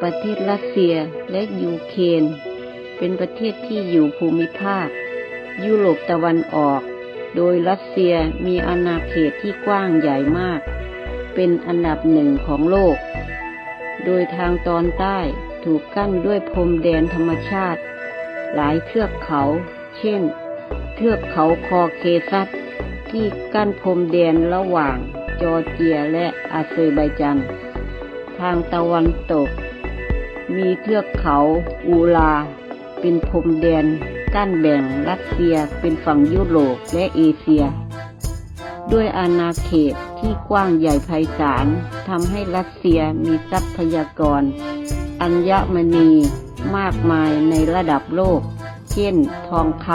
ประเทศรัสเซียและยูเครนเป็นประเทศที่อยู่ภูมิภาค ยุโรปตะวันออก โดยรัสเซียมีอาณาเขตที่กว้างใหญ่มาก เป็นอันดับหนึ่งของโลก โดยทางตอนใต้ถูกกั้นด้วยพรมแดนธรรมชาติ หลายเทือกเขา เช่น เทือกเขาคอเคซัสที่กั้นพรมแดนระหว่างจอร์เจียและอาเซอร์ไบจัน ทางตะวันตก มีเทือกเขาอูลา เป็นพรมแดนกั้นแบ่งรัสเซียเป็นฝั่งยุโรปและเอเชีย ด้วยอาณาเขตที่กว้างใหญ่ไพศาลทำให้รัสเซียมีทรัพยากร อัญมณีมากมายในระดับโลก เช่น ทองค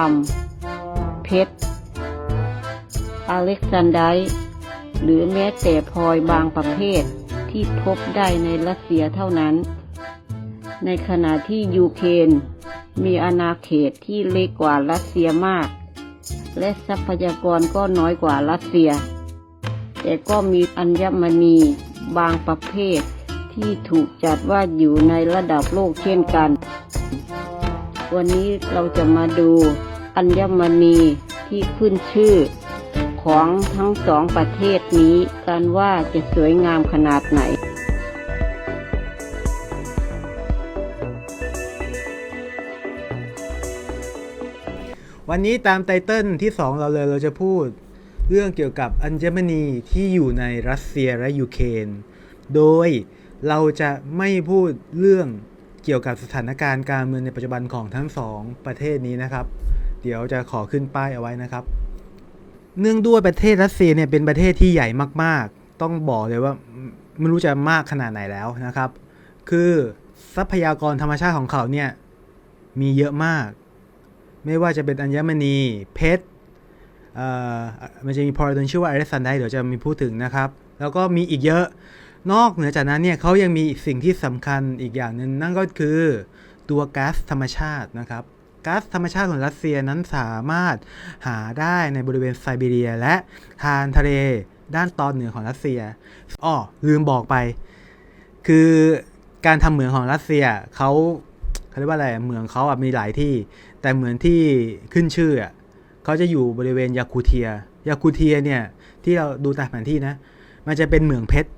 ำเพชรอเล็กซานไดหรือแม้แต่พลอยบางประเภทที่พบได้ในรัสเซียเท่านั้น ในขณะที่ยูเครนมีอาณาเขตที่เล็กกว่ารัสเซียมาก และทรัพยากรก็น้อยกว่ารัสเซีย แต่ก็มีอัญมณีบางประเภทที่ถูกจัดว่าอยู่ในระดับโลกเช่นกัน วันนี้เราจะมาดูอัญมณีที่ขึ้นชื่อของทั้งสองประเทศนี้กันว่าจะสวยงามขนาดไหน วันนี้ตามไตเติลที่ 2 เราเลยเราจะพูด เรื่องเกี่ยวกับอัญมณีที่อยู่ในรัสเซียและยูเครนโดยเราจะไม่พูดเรื่องเกี่ยวกับสถานการณ์การเมืองในปัจจุบันของทั้งสองประเทศนี้นะครับ เดี๋ยวจะขอขึ้นป้ายเอาไว้นะครับ เนื่องด้วยประเทศรัสเซียเนี่ยเป็นประเทศที่ใหญ่มาก ๆ ต้องบอกเลยว่าไม่รู้จะมากขนาดไหนแล้วนะครับ คือทรัพยากรธรรมชาติของเขาเนี่ยมีเยอะมาก ไม่ว่าจะเป็นอัญมณี เพชรมันจะมีพอร์ตนชื่อว่าอเรสันได้เดี๋ยวจะมีพูดถึงนะครับ แล้วก็มีอีกเยอะ นอกเหนือจากนั้นเนี่ยเขายังมีสิ่งที่สำคัญอีกอย่างหนึ่งนั่นก็คือตัวก๊าซธรรมชาตินะครับก๊าซธรรมชาติของรัสเซียนั้นสามารถหาได้ในบริเวณไซบีเรีย และทานทะเลด้านตอนเหนือของรัสเซียอ้อลืมบอกไป คือการทำเหมืองของรัสเซียเขาเขาเรียกว่าอะไรเหมืองเขาอะมีหลายที่ แต่เหมือนที่ขึ้นชื่ออะเขาจะอยู่บริเวณยาคูเทีย ยาคูเทียเนี่ยที่เราดูตามแผนที่นะ มันจะเป็นเหมืองเพชร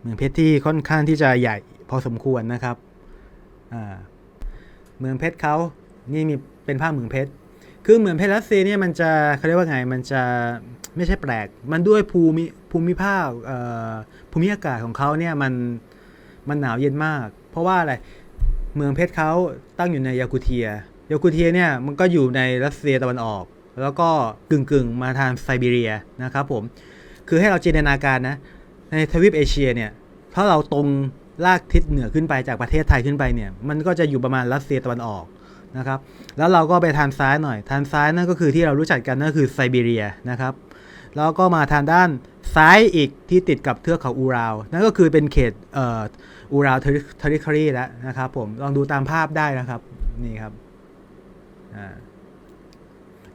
เหมืองเพชรที่ค่อนข้างที่จะใหญ่พอสมควรนะครับ อ่าเมืองเพชรเขานี่มีเป็นภาพเหมืองเพชร คือเหมืองเพชรรัสเซียเนี่ยมันจะเขาเรียกว่าไง มันจะไม่ใช่แปลก มันด้วยภูมิภูมิภาคภูมิอากาศของเขาเนี่ยมันมันหนาวเย็นมาก เพราะว่าอะไร เมืองเพชรเขาตั้งอยู่ในยากูเทีย ยากูเทียเนี่ยมันก็อยู่ในรัสเซียตะวันออก แล้วก็กึ่งกึ่งๆมาทางไซบีเรียนะครับผม คือให้เราจินตนาการนะ ในทวีปเอเชียเนี่ย ถ้าเราตรงลากทิศเหนือขึ้นไปจากประเทศไทยขึ้นไปเนี่ย มันก็จะอยู่ประมาณรัสเซียตะวันออกนะครับ แล้วเราก็ไปทางซ้ายหน่อย ทางซ้ายนั่นก็คือที่เรารู้จักกันนั่นคือไซบีเรียนะครับ แล้วก็มาทางด้านซ้ายอีกที่ติดกับเทือกเขาอูราว นั่นก็คือเป็นเขตเอ่ออูราวเทอริคอรีแล้วนะครับผม ลองดูตามภาพได้นะครับ นี่ครับ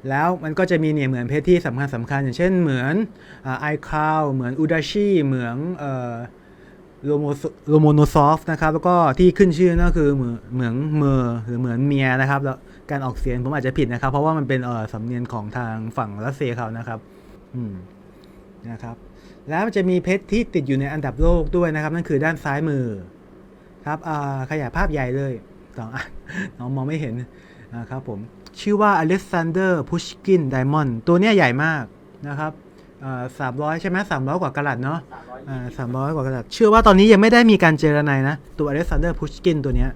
แล้วมันก็จะมีเนี่ยเหมือนเพชรที่สำคัญสำคัญอย่างเช่นเหมือนไอคลาวเหมือนอูดาชิเหมือนโลโมโลโมโนซอฟนะครับ แล้วก็ที่ขึ้นชื่อนั่นก็คือเหมือนเหมือนเมอร์หรือเหมือนเมียนะครับแล้วการออกเสียงผมอาจจะผิดนะครับ เพราะว่ามันเป็นเออสำเนียงของทางฝั่งรัสเซียเขานะครับ อืมนะครับ แล้วมันจะมีเพชรที่ติดอยู่ในอันดับโลกด้วยนะครับ นั่นคือด้านซ้ายมือ ครับอ่าขยายภาพใหญ่เลยสองอะน้องมองไม่เห็น นะครับผมชื่อว่า Alexander Pushkin Diamond ตัวเนี้ยใหญ่มากนะครับสามร้อยใช่ไหมสามร้อยกว่ากะรัตเนาะสามร้อยกว่ากะรัตเชื่อว่าตอนนี้ยังไม่ได้มีการเจรไนนะ ตัว Alexander Pushkin ตัวเนี้ย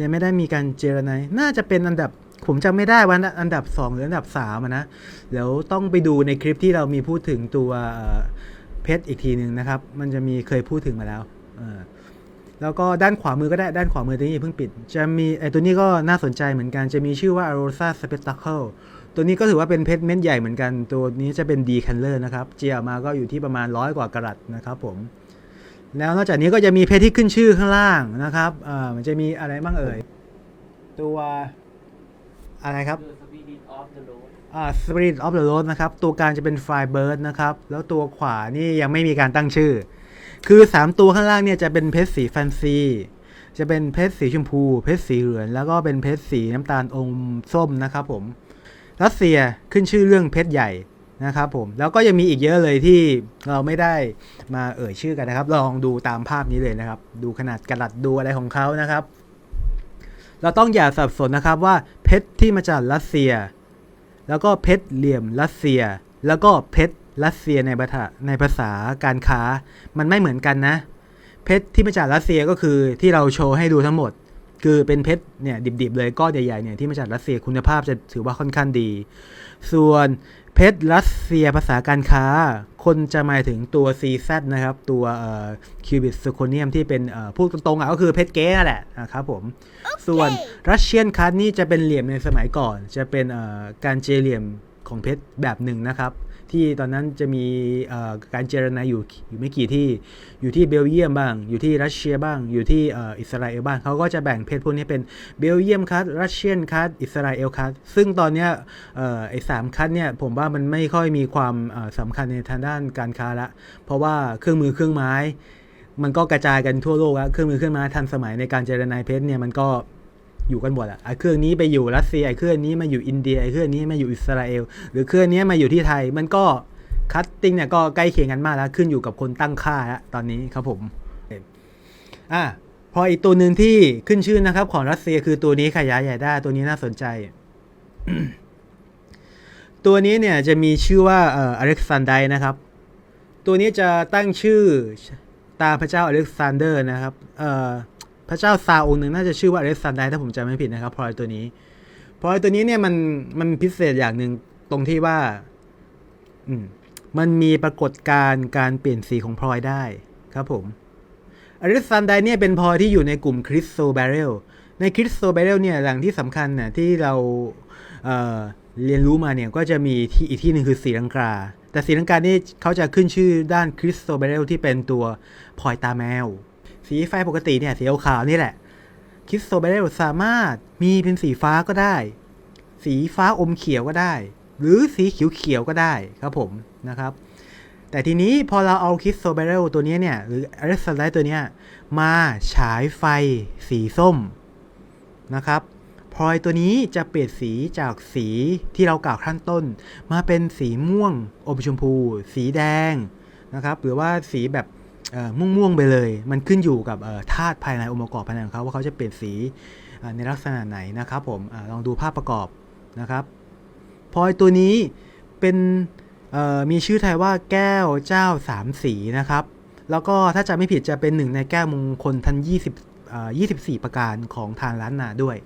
ยังไม่ได้มีการเจรไนน่าจะเป็นอันดับผมจำไม่ได้ว่าอันดับ 2 หรืออันดับ3นะเดี๋ยวต้องไปดูในคลิปที่เรามีพูดถึงตัวเพชรอีกทีหนึ่งนะครับ มันจะมีเคยพูดถึงมาแล้วอ แล้วก็ด้านขวามือก็ได้ด้านขวามือตัวนี้อย่าเพิ่งปิด จะมีไอตัวนี้ก็น่าสนใจเหมือนกันจะมีชื่อว่า Arosa Spectacle ตัวนี้ก็ถือว่าเป็นเพชรเม็ดใหญ่เหมือนกัน ตัวนี้จะเป็น D Color นะครับ เจียออกมาก็อยู่ที่ประมาณร้อยกว่ากะรัตนะครับผม แล้วนอกจากนี้ก็จะมีเพชรที่ขึ้นชื่อข้างล่างนะครับอ่ามันจะมีอะไรบ้างเอ่ย ตัวอะไรครับอ่า Spirit of the Road นะครับ ตัวกลางจะเป็น Firebird นะครับ แล้วตัวขวานี่ยังไม่มีการตั้งชื่อ คือ 3 ตัวข้างล่างเนี่ยจะเป็นเพชรสีแฟนซี จะเป็นเพชรสีชมพู เพชรสีเหลืองแล้วก็เป็นเพชรสีน้ำตาลอมส้มนะครับผมรัสเซียขึ้นชื่อเรื่องเพชรใหญ่นะครับผมแล้วก็ยังมีอีกเยอะเลยที่เราไม่ได้มาเอ่ยชื่อกันนะครับ ลองดูตามภาพนี้เลยนะครับ ดูขนาดกระดัดดูอะไรของเขานะครับ เราต้องอย่าสับสนนะครับว่าเพชรที่มาจากรัสเซีย แล้วก็เพชรเหลี่ยมรัสเซีย แล้วก็เพชร รัสเซียในภาษาในภาษาการค้า มันไม่เหมือนกันนะ เพชรที่มาจากรัสเซียก็คือที่เราโชว์ให้ดูทั้งหมด คือเป็นเพชรเนี่ยดิบๆเลยก้อนใหญ่ๆเนี่ยที่มาจากรัสเซียคุณภาพจะถือว่าค่อนข้างดี ส่วนเพชรรัสเซียภาษาการค้า คนจะหมายถึงตัว CZ นะครับ ตัวคิวบิ t ซ r โคเนียมที่เป็นเอ่อพูดตรงๆอะก็คือเพชรเก๊นั่นแหละนะครับผมส่วนรัสเซียนคัตนี่จะเป็นเหลี่ยมในสมัยก่อน จะเป็นเอ่อการเจเหลี่ยมของเพชรแบบหนึ่งนะครับ ที่ตอนนั้นจะมีการเจรนายอยู่อยู่ไม่กี่ที่อยู่ที่เบลเยียมบ้าง อยู่ที่รัสเซียบ้าง อยู่ที่อิสราเอลบ้างเขาก็จะแบ่งเพชรพวกนี้เป็นเบลเยียมคัตรัสเซียนคัตอิสราเอลคัตซึ่งตอนนี้ไอ้สามคัตเนี่ยผมว่ามันไม่ค่อยมีความเอ่อสำคัญในทางด้านการค้าละ เพราะว่าเครื่องมือเครื่องไม้ มันก็กระจายกันทั่วโลกแล้วเครื่องมือเครื่องไม้ทันสมัยในการเจรนายเพชรเนี่ยมันก็ อยู่กันหมดอะไอ้เครื่องนี้ไปอยู่รัสเซียไอ้เครื่องนี้มาอยู่อินเดียไอ้เครื่องนี้มาอยู่อิสราเอล หรือเครื่องนี้มาอยู่ที่ไทย มันก็คัตติ้งเนี่ยก็ใกล้เคียงกันมากแล้วขึ้นอยู่กับคนตั้งค่าแล้วตอนนี้ครับผมอะพออีกตัวหนึ่งที่ขึ้นชื่อนะครับ ของรัสเซียคือตัวนี้ขยายใหญ่ได้ตัวนี้น่าสนใจ ตัวนี้เนี่ยจะมีชื่อว่าเอ่ออเล็กซานไดนะครับ ตัวนี้จะตั้งชื่อตามพระเจ้าอเล็กซานเดอร์นะครับเอ่อ พระเจ้าซาองค์หนึ่งน่าจะชื่อว่าอเล็กซานไดถ้าผมจำไม่ผิดนะครับพลอยตัวนี้พลอยตัวนี้เนี่ยมันมันพิเศษอย่างหนึ่งตรงที่ว่า อืมมันมีปรากฏการณ์การเปลี่ยนสีของพลอยได้ครับผมอเล็กซานไดเนี่ยเป็นพลอยที่อยู่ในกลุ่มคริสโซเบเรลในคริสโซเบเรลเนี่ยหลังที่สำคัญน่ะที่เราเอ่อเรียนรู้มาเนี่ยก็จะมีที่อีกที่หนึ่งคือสีลังกาแต่สีลังกานี่เขาจะขึ้นชื่อด้านคริสโซเบเรลที่เป็นตัวพลอยตาแมว สีไฟปกติเนี่ยสีขาวนี่แหละคริสโซเบเรลสามารถมีเป็นสีฟ้าก็ได้ สีฟ้าอมเขียวก็ได้ หรือสีเขียวๆก็ได้ครับผมนะครับแต่ทีนี้พอเราเอาคริสโซเบเรลตัวนี้เนี่ย หรืออเล็กซานไดตัวเนี้ยมาฉายไฟสีส้มนะครับพลอยตัวนี้จะเปลี่ยนสีจากสีที่เรากล่าวขั้นต้น มาเป็นสีม่วงอมชมพู สีแดงนะครับ หรือว่าสีแบบ ม่วงๆไปเลย มันขึ้นอยู่กับธาตุภายในองค์ประกอบภายในของเขาว่าเขาจะเปลี่ยนสีในลักษณะไหนนะครับผมอลองดูภาพประกอบนะครับพลอยตัวนี้เป็นมีชื่อไทยว่าแก้วเจ้าสามสีนะครับ แล้วก็ถ้าจำไม่ผิดจะเป็นหนึ่งในแก้วมงคลทัน20อ่า24 ประการของทางล้านนาด้วย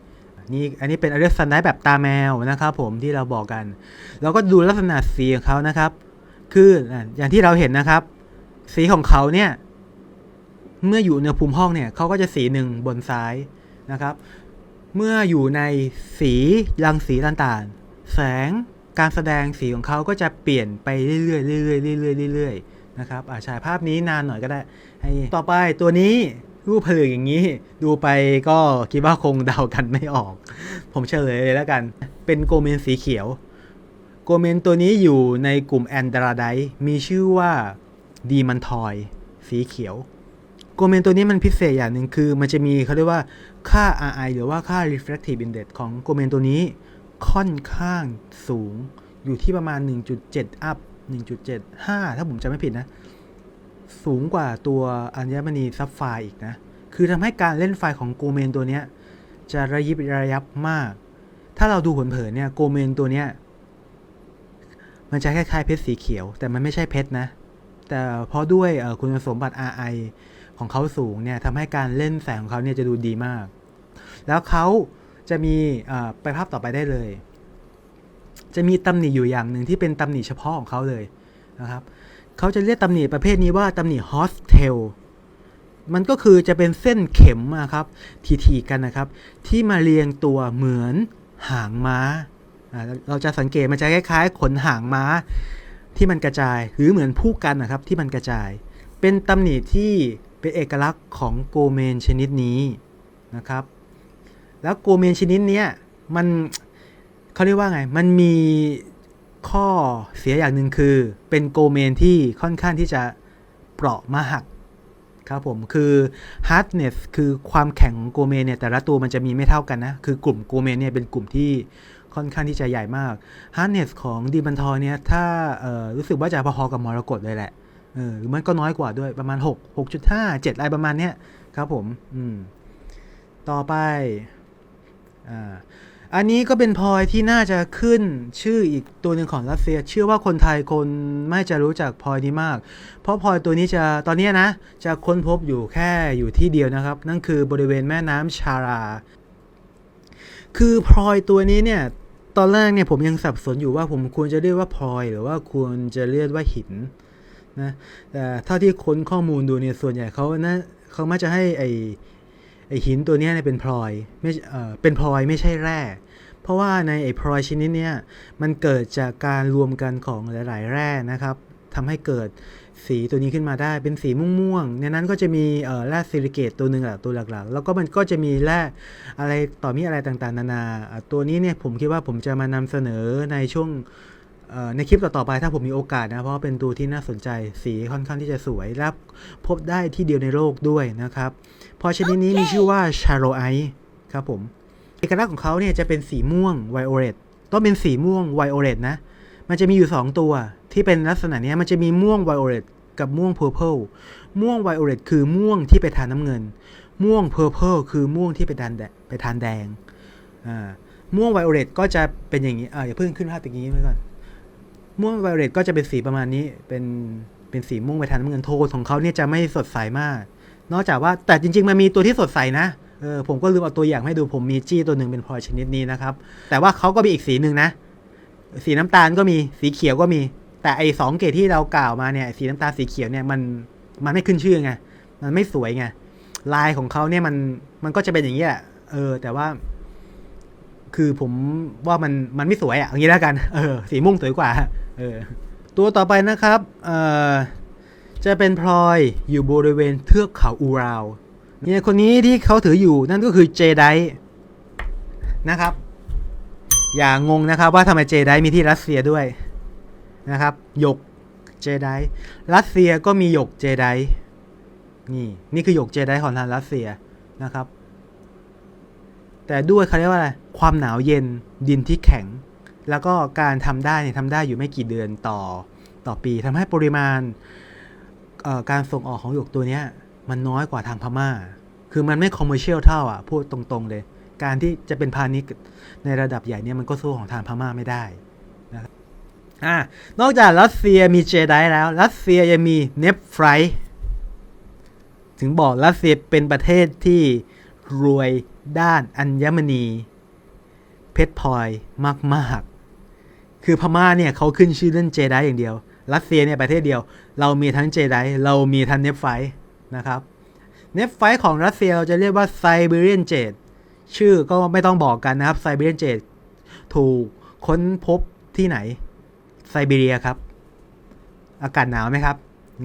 นี่อันนี้เป็นอเล็กซานไดแบบตาแมวนะครับผมที่เราบอกกันเราก็ดูลักษณะสีของเขานะครับ คืออย่างที่เราเห็นนะครับ สีของเขาเนี่ย เมื่ออยู่อุณหภูมิห้องเนี่ยเขาก็จะสีหนึ่งบนซ้ายนะครับ เมื่ออยู่ในสีรังสีต่างๆ แสงการแสดงสีของเขาก็จะเปลี่ยนไปเรื่อยๆเรื่อยๆเรื่อยๆเรื่อยๆนะครับอ่าฉายภาพนี้นานหน่อยก็ได้ให้ต่อไปตัวนี้รูปผลึกอย่างนี้ ดูไปก็คิดว่าคงเดากันไม่ออก ผมเฉลยเลยแล้วกัน เป็นโกเมนสีเขียว โกเมนตัวนี้อยู่ในกลุ่มแอนดราไดมีชื่อว่า ดีมันทอย สีเขียว โกเมนตัวนี้มันพิเศษอย่างหนึ่งคือ มันจะมีเขาเรียกว่าค่า RI หรือว่าค่า refractive index ของโกเมนตัวนี้ค่อนข้างสูงอยู่ที่ประมาณ 1.7 อัพ 1.75 ถ้าผมจำไม่ผิดนะ สูงกว่าตัวอัญมณีซับไฟอีกนะ คือทำให้การเล่นไฟของโกเมนตัวนี้จะระยิบระยับมาก ถ้าเราดูเผินๆเนี่ยโกเมนตัวเนี้ยมันจะคล้ายๆเพชรสีเขียว แต่มันไม่ใช่เพชรนะ แต่เพราะด้วยคุณสมบัติ RI ของเขาสูงเนี่ยทำให้การเล่นแสงของเขาเนี่ยจะดูดีมาก แล้วเขาจะมีไปภาพต่อไปได้เลย จะมีตำหนิอยู่อย่างหนึ่งที่เป็นตำหนิเฉพาะของเขาเลยนะครับเขาจะเรียกตำหนิประเภทนี้ว่าตำหนิ hostel มันก็คือจะเป็นเส้นเข็มอะครับทีๆกันนะครับ ที่มาเรียงตัวเหมือนหางม้า เราจะสังเกตมันจะคล้ายๆขนหางม้า ที่มันกระจายหรือเหมือนผู้กันนะครับที่มันกระจาย เป็นตำหนิที่เป็นเอกลักษณ์ของโกเมนชนิดนี้นะครับ แล้วโกเมนชนิดนี้มันเขาเรียกว่าไง มันมีข้อเสียอย่างหนึ่งคือ เป็นโกเมนที่ค่อนข้างที่จะเปราะมากครับผมคือ hardness คือความแข็งของโกเมนเนี่ยแต่ละตัวมันจะมีไม่เท่ากันนะ คือกลุ่มโกเมนเนี่ยเป็นกลุ่มที่ ค่อนข้างที่จะใหญ่มาก hardness ของดีบันทอเนี่ย ถ้ารู้สึกว่าจะพอๆกับมรกตเลยแหละเออหรือมันก็น้อยกว่าด้วยประมาณ 6 6.5 7อะไรประมาณเนี้ยครับผม อืม ต่อไปอ่าอันนี้ก็เป็นพลอยที่น่าจะขึ้นชื่ออีกตัวหนึ่งของรัสเซีย เชื่อว่าคนไทยคนไม่จะรู้จักพลอยนี้มาก เพราะพลอยตัวนี้จะตอนนี้นะ จะค้นพบอยู่แค่อยู่ที่เดียวนะครับ นั่นคือบริเวณแม่น้ำชารา คือพลอยตัวนี้เนี่ย ตอนแรกเนี่ยผมยังสับสนอยู่ว่าผมควรจะเรียกว่าพลอย หรือว่าควรจะเรียกว่าหินนะแต่เท่าที่ค้นข้อมูลดูเนี่ยส่วนใหญ่เขานะเขามักจะให้ไอไอหินตัวนี้เนี่ยเป็นพลอยไม่เออเป็นพลอยไม่ใช่แร่ เพราะว่าในไอพลอยชนิดเนี้ยมันเกิดจากการรวมกันของหลาย ๆ แร่นะครับทำให้เกิด สีตัวนี้ขึ้นมาได้เป็นสีม่วงๆในนั้นก็จะมีแร่ซิลิเกตตัวหนึ่งแหละตัวหลักๆ แล้วก็มันก็จะมีแร่อะไรต่อมีอะไรต่างๆ นานา ตัวนี้เนี่ยผมคิดว่าผมจะมานำเสนอในช่วงในคลิปต่อๆไปถ้าผมมีโอกาสนะ เพราะว่าเป็นตัวที่น่าสนใจสีค่อนข้างที่จะสวยและพบได้ที่เดียวในโลกด้วยนะครับ พอชนิดนี้มีชื่อว่าชาโรไอครับผมเอกลักษณ์ของเขาเนี่ยจะเป็นสีม่วงไวโอเลตต้องเป็นสีม่วงไวโอเลตนะมันจะมีอยู่ 2 ตัวที่เป็นลักษณะนี้มันจะมีม่วงไวโอเลต กับม่วงเพอร์เพลม่วงไวโอเลตคือม่วงที่ไปทานน้ำเงิน ม่วงเพอร์เพลคือม่วงที่ไปทานแดไปทานแดงอ่าม่วงไวโอเลตก็จะเป็นอย่างนี้อ่าอย่าเพิ่งขึ้นภาพอย่างนี้ไว้ก่อน ม่วงไวโอเลตก็จะเป็นสีประมาณนี้ เป็นเป็นสีม่วงไปทานน้ำเงินโทนของเขาเนี่ยจะไม่สดใสมาก นอกจากว่าแต่จริง ๆ มันมีตัวที่สดใสนะเออผมก็ลืมเอาตัวอย่างให้ดูผมมีจี้ตัวหนึ่งเป็นพลอยชนิดนี้นะครับ แต่ว่าเขาก็มีอีกสีหนึ่งนะ สีน้ำตาลก็มีสีเขียวก็มี แต่ไอ้สองเกรดที่เรากล่าวมาเนี่ยสีน้ำตาลสีเขียวเนี่ยมันมันไม่ขึ้นชื่อไงมันไม่สวยไงลายของเขาเนี่ยมันมันก็จะเป็นอย่างนี้แหละเออ แต่ว่า คือผมว่ามันมันไม่สวยอะอย่างนี้แล้วกันเออสีม่วงสวยกว่า เออ ตัวต่อไปนะครับเออจะเป็นพลอยอยู่บริเวณเทือกเขาอูราวเนี่ยคนนี้ที่เขาถืออยู่นั่นก็คือเจไดนะครับ อย่างงนะครับ ว่าทำไมเจไดมีที่รัสเซียด้วย นะครับหยกเจไดรัสเซียก็มีหยกเจไดนี่นี่คือหยกเจไดของทางรัสเซียนะครับ แต่ด้วยเขาเรียกว่าอะไรความหนาวเย็นดินที่แข็ง แล้วก็การทำได้เนี่ยทำได้อยู่ไม่กี่เดือนต่อต่อปีทำให้ปริมาณการส่งออกของหยกตัวเนี้ยมันน้อยกว่าทางพม่า คือมันไม่คอมเมอร์เชียลเท่าอะพูดตรงๆเลย การที่จะเป็นพาณิชย์ในระดับใหญ่เนี่ยมันก็สู้ของทางพม่าไม่ได้นะครับ อ่านอกจากรัสเซียมีเจไดแล้ว รัสเซียยังมีเนฟไฟถึงบอกรัสเซียเป็นประเทศที่รวยด้านอัญมณี เพชรพลอยมาก ๆ คือพม่าเนี่ยเขาขึ้นชื่อเรื่องเจไดอย่างเดียว รัสเซียเนี่ยประเทศเดียว เรามีทั้งเจไดเรามีทั้งเนฟไฟนะครับ เนฟไฟของรัสเซียเราจะเรียกว่าไซบีเรียนเจดชื่อก็ไม่ต้องบอกกันนะครับไซบีเรียนเจดถูกค้นพบที่ไหน ไซบีเรียครับ อากาศหนาวไหมครับ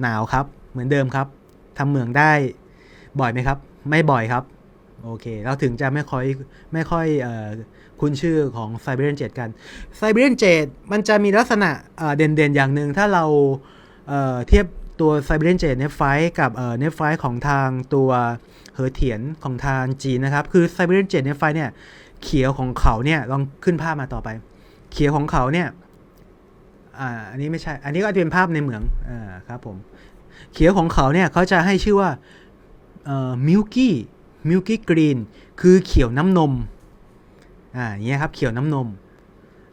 หนาวครับ เหมือนเดิมครับทำเหมืองได้บ่อยไหมครับ ไม่บ่อยครับ โอเค เราถึงจะไม่ค่อยไม่ค่อยออคุ้นชื่อของไซบีเรียนเจดกันไซบีเรียนเจดมันจะมีลักษณะเเด่นๆ อย่างหนึ่งถ้าเราเเทียบตัวไซเบเรียนเจดเนฟไฟกับเนฟไฟของทางตัวเหอเถียนของทางจีนนะครับ คือไซเบเรียนเจดเนฟไฟเนี่ยเขียวของเขาเนี่ยลองขึ้นภาพมาต่อไป เขียวของเขาเนี่ย อ่าอันนี้ไม่ใช่ อันนี้ก็จะเป็นภาพในเหมืองอ่าครับผมเขียวของเขาเนี่ยเขาจะให้ชื่อว่าเอ่อมิลกี้มิลกี้กรีนคือเขียวน้ำนมอ่าอย่างเงี้ยครับเขียวน้ำนม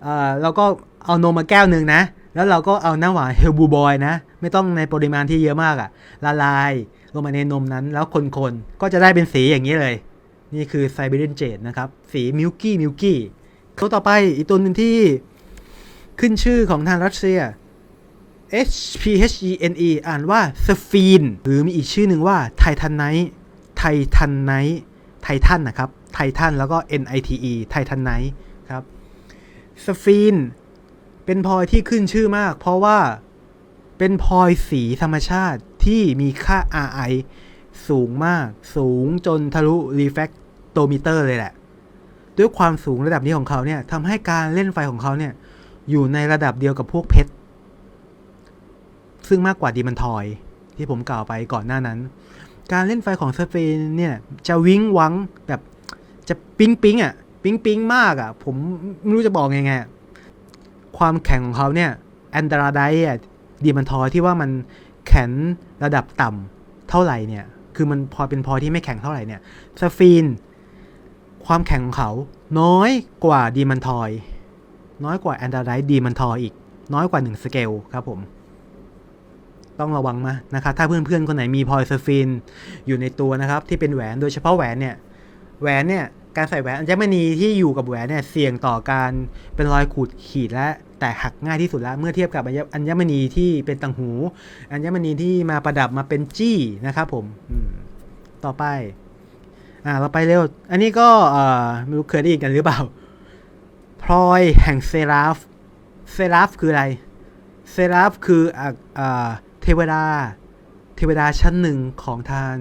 อ่าเราก็เอานมมาแก้วหนึ่งนะแล้วเราก็เอาน้ำหวานเฮลบูบอยนะ ไม่ต้องในปริมาณที่เยอะมากอะละลายลงมาในนมนั้น แล้วคนๆ ก็จะได้เป็นสีอย่างนี้เลย นี่คือไซบีเรียนเจดนะครับ สีมิลกี้มิลกี้ตัวต่อไปอีกตัวหนึ่งที่ ขึ้นชื่อของทางรัสเซีย H P H E N E อ่านว่าสฟีน หรือมีอีกชื่อหนึ่งว่าไททันไนท์ไททันไนท์ไททันนะครับ ไททันแล้วก็ N I T E ไททันไนท์ครับสฟีน เป็นพลอยที่ขึ้นชื่อมาก เพราะว่าเป็นพลอยสีธรรมชาติที่มีค่า RI สูงมาก สูงจนทะลุ refractometer เลยแหละ ด้วยความสูงระดับนี้ของเขาเนี่ยทำให้การเล่นไฟของเขาเนี่ย อยู่ในระดับเดียวกับพวกเพชร ซึ่งมากกว่าดีมันทอย ที่ผมกล่าวไปก่อนหน้านั้น การเล่นไฟของสเปนเนี่ย จะวิ้งวังแบบจะปิ๊งปิ๊งอะ ปิ๊งปิ๊งมากอะ ผมไม่รู้จะบอกยังไงความแข็งของเขาเนี่ยแอนดราไดอะดีมันทอยที่ว่ามันแข็งระดับต่ำเท่าไหร่เนี่ย คือมันพอเป็นพอที่ไม่แข็งเท่าไหร่เนี่ยสฟีน ความแข็งของเขาน้อยกว่าดีมันทอย น้อยกว่าแอนดราไดดีมันทอยอีก น้อยกว่า 1 สเกลครับผม ต้องระวังมานะครับ ถ้าเพื่อนๆ คนไหนมีพลอยสฟีนอยู่ในตัวนะครับ ที่เป็นแหวนโดยเฉพาะแหวนเนี่ย แหวนเนี่ย การใส่แหวนอัญมณีที่อยู่กับแหวนเนี่ย เสี่ยงต่อการเป็นรอยขูดขีดและแตกหักง่ายที่สุดแล้ว เมื่อเทียบกับอัญมณีที่เป็นตังหู อัญมณีที่มาประดับมาเป็นจี้นะครับผมต่อไปอ่าเราไปเร็ว อันนี้ก็เออไม่รู้เคยได้ยินกันหรือเปล่า พลอยแห่งเซราฟ เซราฟคืออะไร เซราฟคือออเทวดา เทวดาชั้นหนึ่งของทาง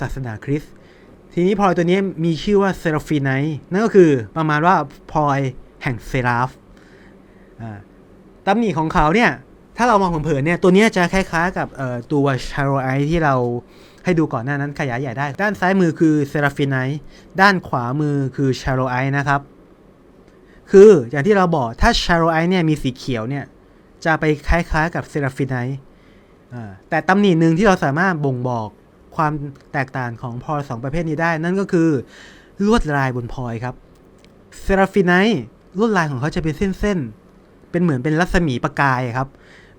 ศาสนาคริสต์ทีนี้พลอยตัวนี้มีชื่อว่าเซราฟีไนนั่นก็คือประมาณว่าพลอยแห่งเซราฟอ่าตำหนิของเขาเนี่ย ถ้าเรามองเผินๆเนี่ย ตัวนี้จะคล้ายๆกับตัวชาโรไอที่เราให้ดูก่อนหน้านั้นขยายใหญ่ได้ ด้านซ้ายมือคือเซราฟีไนด้านขวามือคือชาโรไอนะครับ คืออย่างที่เราบอกถ้าชาโรไอเนี่ยมีสีเขียวเนี่ย จะไปคล้ายๆกับเซราฟีไนอ่าแต่ตำหนิหนึ่งที่เราสามารถบ่งบอกความแตกต่างของพลอยสองประเภทนี้ได้ นั่นก็คือลวดลายบนพลอยครับเซราฟีไนลวดลายของเขาจะเป็นเส้นๆ เป็นเหมือนเป็นรัศมีประกายครับ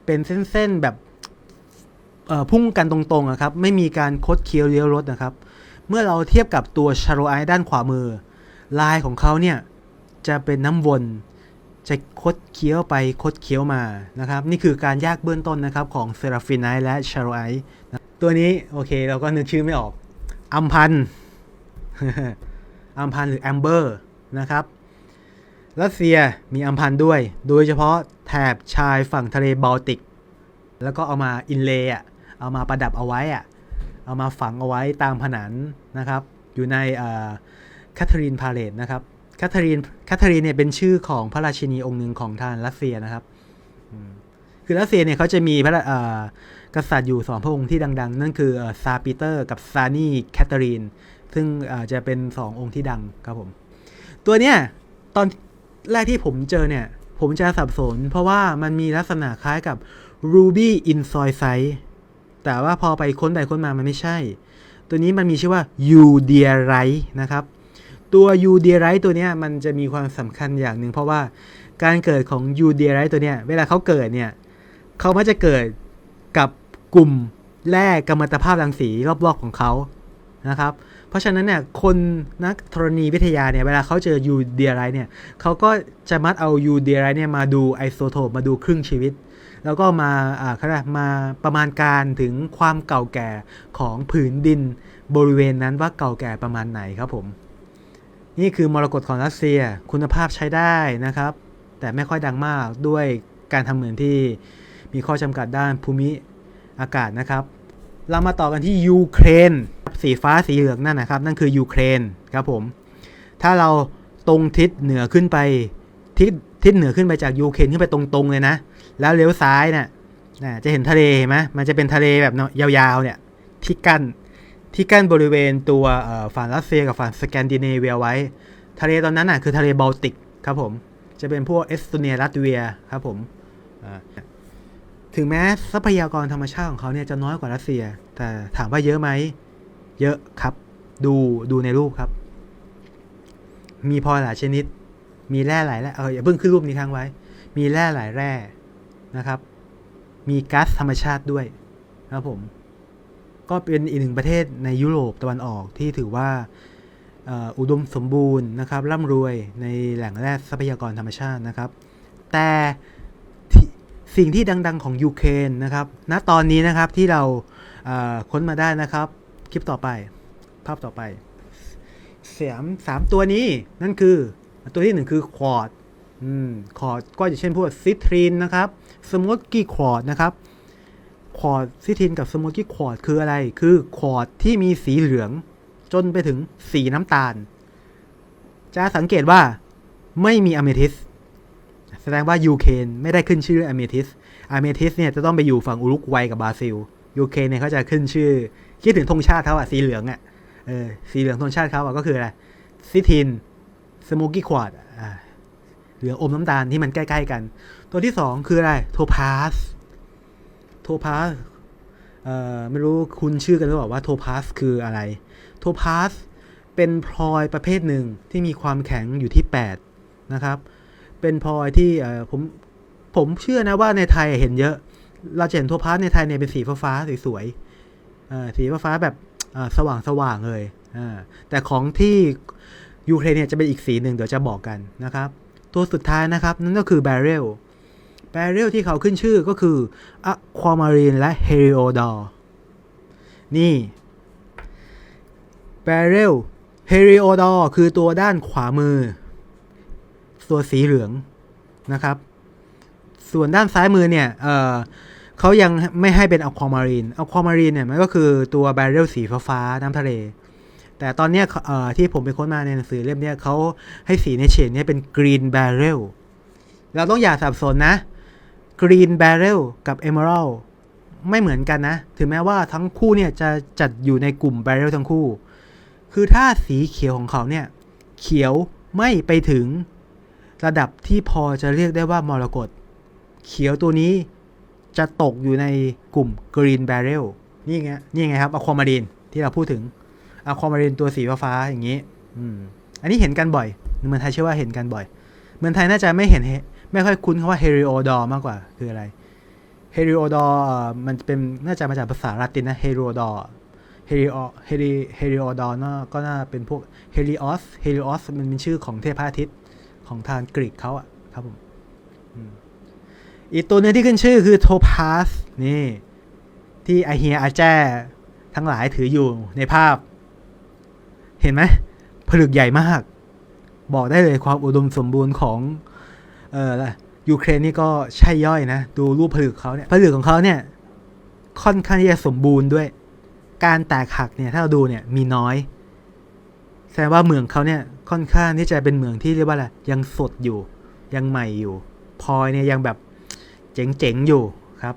เป็นเส้นๆแบบพุ่งกันตรงๆอะครับ ไม่มีการคดเคี้ยวเลี้ยวรถนะครับ เมื่อเราเทียบกับตัวชาโรไอด้านขวามือ ลายของเขาเนี่ย จะเป็นน้ำวนจะคดเคี้ยวไปคดเคี้ยวมานะครับ นี่คือการแยกเบื้องต้นนะครับของเซราฟินไนและชาโรไอตัวนี้โอเคเราก็นึกชื่อไม่ออกอัมพันอัมพันหรือแอมเบอร์นะครับรัสเซียมีอัมพันด้วย โดยเฉพาะแถบชายฝั่งทะเลบอลติก แล้วก็เอามาอินเลย์เอามาประดับเอาไว้อะเอามาฝังเอาไว้ตามผนันนะครับ อยู่ในแคทเธอรีนพาเลตนะครับ แคทเธอรีนแคทเธอรีนเนี่ยเป็นชื่อของพระราชินีองค์หนึ่งของทางรัสเซียนะครับอืมคือรัสเซียเนี่ยเขาจะมีพระราเอ่อกษัตริย์อยู่สองพระองค์ที่ดัง ๆ นั่นคือเอ่อซาร์ปีเตอร์กับซานีแคทเธอรีนซึ่งเอ่อจะเป็นสององค์ที่ดังครับผม ตัวเนี้ยตอนแรกที่ผมเจอเนี่ย ผมจะสับสน เพราะว่ามันมีลักษณะคล้ายกับ Ruby in Soy s i แต่ว่าพอไปค้นไปค้นมามันไม่ใช่ ตัวนี้มันมีชื่อว่า u d i a r i t e นะครับ ตัว u d i a r i t e ตัวเนี้ยมันจะมีความสำคัญอย่างหนึ่งเพราะว่าการเกิดของ u d i a r i t e ตัวเนี้ยเวลาเขาเกิดเนี่ยเขามักจะเกิดกับกลุ่มแร่กัมมันตภาพรังสีรอบๆของเขานะครับ เพราะฉะนั้นเนี่ยคนนักธรณีวิทยาเนี่ยเวลาเขาเจอยูเดียไรเนี่ยเขาก็จะมัดเอายูเดียไรเนี่ยมาดูไอโซโทปมาดูครึ่งชีวิต แล้วก็มาอ่าเขาเรียกมาประมาณการถึงความเก่าแก่ของผืนดินบริเวณนั้นว่าเก่าแก่ประมาณไหนครับผม นี่คือมรกตของรัสเซียคุณภาพใช้ได้นะครับ แต่ไม่ค่อยดังมากด้วยการทำเหมืองที่มีข้อจำกัดด้านภูมิอากาศนะครับ เรามาต่อกันที่ยูเครนสีฟ้าสีเหลืองนั่นนะครับ นั่นคือยูเครนครับผม ถ้าเราตรงทิศเหนือขึ้นไปทิศทิศเหนือขึ้นไปจากยูเครนขึ้นไปตรงๆเลยนะ แล้วเลี้ยวซ้ายเนี่ยนะจะเห็นทะเลเห็นไหมมันจะเป็นทะเลแบบเนาะยาวๆเนี่ยที่กั้น ที่กั้นบริเวณตัวฝั่งรัสเซียกับฝั่งสแกนดิเนเวียไว้ ทะเลตอนนั้นน่ะคือทะเลบอลติกครับผม จะเป็นพวกเอสโตเนีย ลัตเวียครับผมถึงแม้ทรัพยากรธรรมชาติของเขาเนี่ยจะน้อยกว่ารัสเซีย แต่ถามว่าเยอะไหม เยอะครับ ดูดูในรูปครับ มีพอหลายชนิด มีแร่หลายแร่เอออย่าเพิ่งขึ้นรูปนี้ค้างไว้ มีแร่หลายแร่นะครับ มีก๊าซธรรมชาติด้วยครับผม ก็เป็นอีกหนึ่งประเทศในยุโรปตะวันออกที่ถือว่าอุดมสมบูรณ์นะครับร่ำรวยในแหล่งแร่ทรัพยากรธรรมชาตินะครับ แต่สิ่งที่ดังๆของยูเครนนะครับ ณตอนนี้นะครับที่เราค้นมาได้นะครับ คลิปต่อไป ภาพต่อไปเสียมสามตัวนี้นั่นคือตัวที่หนึ่งคือควอร์ดอืมควอร์ดก็อย่างเช่นพวกซิตรีนนะครับสโมกกี้ควอร์ดนะครับ ควอร์ดซิตรีนกับสโมกกี้ควอร์ดคืออะไร คือควอร์ดที่มีสีเหลือง จนไปถึงสีน้ำตาล จะสังเกตว่าไม่มีอะเมทิสแสดงว่ายูเครนไม่ได้ขึ้นชื่ออะเมทิสอะเมทิสเนี่ยจะต้องไปอยู่ฝั่งอุรุกวัยกับบราซิลยูเครนเนี่ยเขาจะขึ้นชื่อ คิดถึงธงชาติเขาอะสีเหลืองอะเออสีเหลืองธงชาติเขาอะก็คืออะไรซิทินสโมกี้ควอดเหลืองอมน้ำตาลที่มันใกล้ ๆ กัน ตัวที่สองคืออะไรโทพาส พาสเอ่อไม่รู้คุณชื่อกันหรือเปล่าว่าโทพาสคืออะไร โทพาสเป็นพลอยประเภทหนึ่งที่มีความแข็งอยู่ที่ 8 นะครับ เป็นพลอยที่เอ่อผมผมเชื่อนะว่าในไทยเห็นเยอะ เราจะเห็นโทพาสในไทยเนี่ยเป็นสีฟ้าสวยๆสีฟ้าแบบเอ่อสว่างๆเลยแต่ของที่ยูเครนเนี่ยจะเป็นอีกสีหนึ่งเดี๋ยวจะบอกกันนะครับ ตัวสุดท้ายนะครับ นั่นก็คือแบเรล แบเรลที่เขาขึ้นชื่อก็คืออะความารีนและเฮริโอดอร์นี่แบเรลเฮริโอดอร์คือตัวด้านขวามือ ตัวสีเหลืองนะครับ ส่วนด้านซ้ายมือเนี่ยเเขายังไม่ให้เป็นอะความารีนอะความารีนเนี่ยมันก็คือตัวแบเรลสีฟ้าๆน้ำทะเล แต่ตอนนี้ที่ผมไปค้นมาในหนังสือเล่มนี้เขาให้สีในเฉดนี้เป็นกรีนแบเรลเราต้องอย่าสับสนนะ กรีนแบเรลกับเอเมอรัลไม่เหมือนกันนะ ถึงแม้ว่าทั้งคู่เนี่ยจะจัดอยู่ในกลุ่มแบเรลทั้งคู่ คือถ้าสีเขียวของเขาเนี่ย เขียวไม่ไปถึงระดับที่พอจะเรียกได้ว่ามรกตเขียวตัวนี้จะตกอยู่ในกลุ่ม Green Barrel นี่ไงนี่ไงครับอะความารีนที่เราพูดถึงอะความารีนตัวสีฟ้าอย่างนี้ อืม อันนี้เห็นกันบ่อย เมืองไทยเชื่อว่าเห็นกันบ่อย เมืองไทยน่าจะไม่เห็น ไม่ค่อยคุ้นคำว่า Heliodor มากกว่าคืออะไร Heliodor เอ่อมันเป็นน่าจะมาจากภาษาละตินนะ Heliodor เฮลิโอเฮลิเฮลิโอดอนก็น่าเป็นพวกเฮลิออสเฮลิออสมันเป็นชื่อของเทพอาทิตย์ของทางกรีกเขาอะครับผมอีกตัวหนึงที่ขึ้นชื่อคือโทพาสนี่ที่ไอเฮียอาแจ้ทั้งหลายถืออยู่ในภาพ เห็นไหมผลึกใหญ่มาก บอกได้เลยความอุดมสมบูรณ์ของ เอออะยูเครนนี่ก็ใช่ย่อยนะ ดูรูปผลึกเขาเนี่ยผลึกของเขาเนี่ย ค่อนข้างที่จะสมบูรณ์ด้วย การแตกหักเนี่ยถ้าเราดูเนี่ยมีน้อย แสดงว่าเมืองเขาเนี่ยค่อนข้างที่จะเป็นเมืองที่เรียกว่าอะไรยังสดอยู่ ยังใหม่อยู่พลอยเนี่ยยังแบบเจ๋งๆอยู่ครับ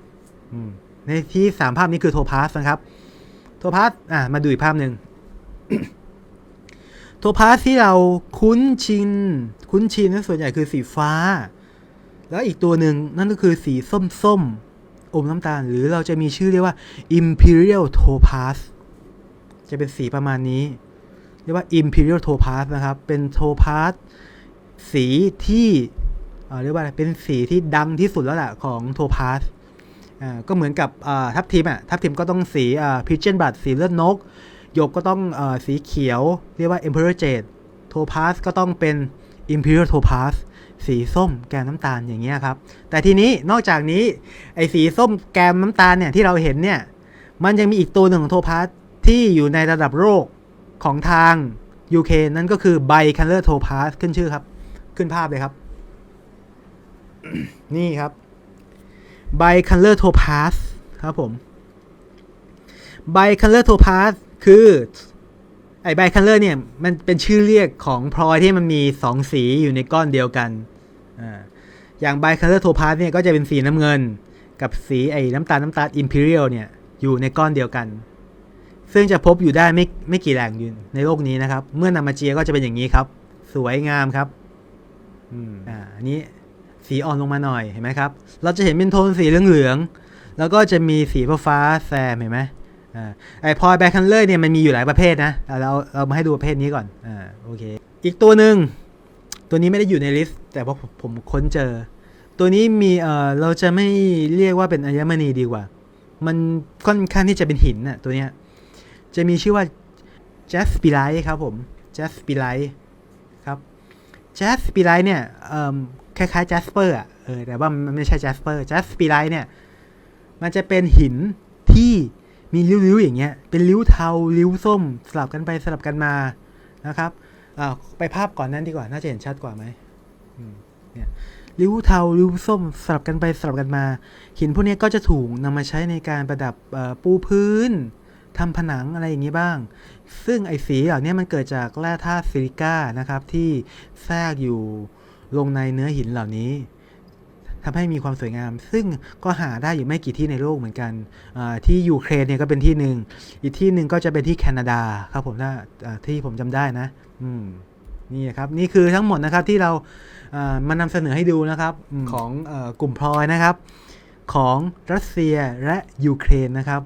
อืมในที่สามภาพนี้คือโทพาสนะครับ โทพาสอะมาดูอีกภาพหนึ่ง โทพาสที่เราคุ้นชิน คุ้นชินนั้นส่วนใหญ่คือสีฟ้า แล้วอีกตัวหนึ่งนั่นก็คือสีส้มๆ อมน้ำตาล หรือเราจะมีชื่อเรียกว่า Imperial Topaz จะเป็นสีประมาณนี้ เรียกว่า Imperial Topaz นะครับ เป็นโทพาสสีที่เเรียกว่าอะไรเป็นสีที่ดังที่สุดแล้วแหละของโทพาสก็เหมือนกับทับทิมอะทับทิมก็ต้องสีอ่า Pigeon Blood สีเลือดนก หยกก็ต้องอสีเขียว เรียกว่า Emperor Jade Topaz ก็ต้องเป็น Imperial Topaz สีส้มแกมน้ำตาลอย่างเงี้ยครับ แต่ทีนี้นอกจากนี้ไอ้สีส้มแกมน้ำตาลเนี่ยที่เราเห็นเนี่ย มันยังมีอีกตัวหนึ่งของโทพาสที่อยู่ในระดับโลกของทาง UK นั่นก็คือ Bicolor Topaz ขึ้นชื่อครับ ขึ้นภาพเลยครับ นี่ครับ Bicolor Topaz ครับผม Bicolor Topaz คือ ไอ้ Bicolor เนี่ยมันเป็นชื่อเรียกของพลอยที่มันมีสองสีอยู่ในก้อนเดียวกันอ่าอย่าง Bicolor Topaz เนี่ยก็จะเป็นสีน้ำเงิน กับสีไอ้น้ำตาลน้ำตาล Imperial เนี่ยอยู่ในก้อนเดียวกัน ซึ่งจะพบอยู่ได้ไม่ไม่กี่แหล่งอยู่ในโลกนี้นะครับ เมื่อนำมาเจียก็จะเป็นอย่างนี้ครับ สวยงามครับอืมอ่าอันนี้สีอ่อนลงมาหน่อยเห็นไหมครับ เราจะเห็นเป็นโทนสีเหลืองๆแล้วก็จะมีสีฟ้าๆแซมเห็นไหมอ่า ไอพอยแบคคันเลอร์เนี่ยมันมีอยู่หลายประเภทนะเราเรามาให้ดูประเภทนี้ก่อนอ่าโอเค อีกตัวหนึ่งตัวนี้ไม่ได้อยู่ในลิสต์แต่ว่าผมผมค้นเจอ ตัวนี้มีเอ่อเราจะไม่เรียกว่าเป็นอัญมณีดีกว่า มันค่อนข้างที่จะเป็นหินน่ะตัวเนี้ยจะมีชื่อว่า j a s p i r i t e ครับผม j a s p i r i t e ครับ j a s p i r i t e เนี่ยเอิ่มคล้ายๆ Jasper อะเออแต่ว่ามันไม่ใช่ Jasper j a s p i r i t e เนี่ยมันจะเป็นหินที่ มีริ้วๆอย่างเงี้ย เป็นริ้วเทาริ้วส้ม สลับกันไปสลับกันมานะครับอ่าไปภาพก่อนนั้นดีกว่า น่าจะเห็นชัดกว่าไหมเนี่ยริ้วเทาริ้วส้มสลับกันไปสลับกันมา หินพวกนี้ก็จะถูกนำมาใช้ในการประดับปูพื้นทำผนังอะไรอย่างนี้บ้าง ซึ่งไอ้สีเหล่านี้มันเกิดจากแร่ธาตุซิลิก้านะครับที่แทรกอยู่ลงในเนื้อหินเหล่านี้ ทำให้มีความสวยงาม ซึ่งก็หาได้อยู่ไม่กี่ที่ในโลกเหมือนกันที่ยูเครนเนี่ยก็เป็นที่หนึ่งอีกที่หนึ่งก็จะเป็นที่แคนาดาครับผมถ้าที่ผมจำได้นะอืมนี่ครับนี่คือทั้งหมดนะครับที่เรามานำเสนอให้ดูนะครับของกลุ่มพลอยนะครับ ของรัสเซียและยูเครนนะครับ